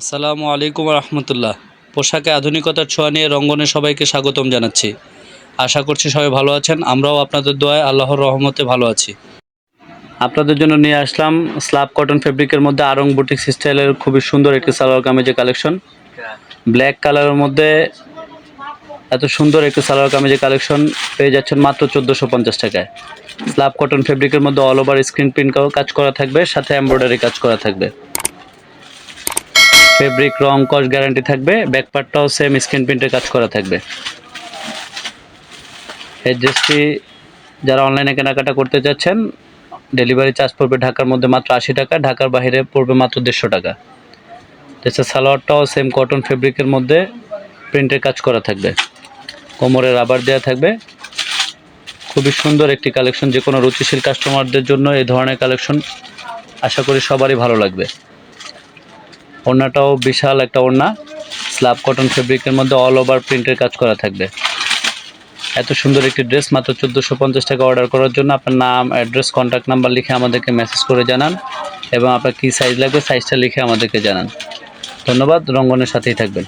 আসসালামু আলাইকুম রহমতুল্লাহ। পোশাকে আধুনিকতার ছোঁয়া নিয়ে রঙ্গনে সবাইকে স্বাগতম জানাচ্ছি। আশা করছি সবাই ভালো আছেন, আমরাও আপনাদের দোয়ায় আল্লাহর রহমতে ভালো আছি। আপনাদের জন্য নিয়ে আসলাম স্লাব কটন ফেব্রিকের মধ্যে আরং বুটিক স্টাইলের খুবই সুন্দর একটি সালোয়ার কামিজের কালেকশন। ব্ল্যাক কালারের মধ্যে এত সুন্দর একটি সালোয়ার কামিজের কালেকশন পেয়ে যাচ্ছেন মাত্র চোদ্দোশো পঞ্চাশ টাকায়। স্ল্যাব কটন ফেব্রিকের মধ্যে অল ওভার স্ক্রিন প্রিন্ট কাজ করা থাকবে, সাথে এমব্রয়ডারি কাজ করা থাকবে। ফেব্রিক রং কস গ্যারান্টি থাকবে, ব্যাকপার্টটাও সেম স্ক্রিন প্রিন্টের কাজ করা থাকবে। এই যারা অনলাইনে কেনাকাটা করতে চাচ্ছেন ডেলিভারি চার্জ পড়বে ঢাকার মধ্যে মাত্র আশি টাকা, ঢাকার বাইরে পড়বে মাত্র দেড়শো টাকা। ড্রেসের সালোয়ারটাও সেম কটন ফেব্রিকের মধ্যে প্রিন্টের কাজ করা থাকবে। কোমরে রাবার দেওয়া থাকবে। খুবই সুন্দর একটি কালেকশন যে কোনো রুচিশীল কাস্টমারদের জন্য এই ধরনের কালেকশন আশা করি সবারই ভালো লাগবে। ওড়নাটাও বিশাল একটা ওড়না। স্ল্যাব কটন ফেব্রিকের মধ্যে অল ওভার প্রিন্টের কাজ করা থাকবে। এত সুন্দর একটি ড্রেস মাত্র চোদ্দোশো পঞ্চাশ টাকা অর্ডার করার জন্য। আপনার নাম অ্যাড্রেস কন্ট্যাক্ট নাম্বার লিখে আমাদেরকে মেসেজ করে জানান এবং আপনার কী সাইজ লাগবে সাইজটা লিখে আমাদেরকে জানান। ধন্যবাদ, রঙ্গনের সাথেই থাকবেন।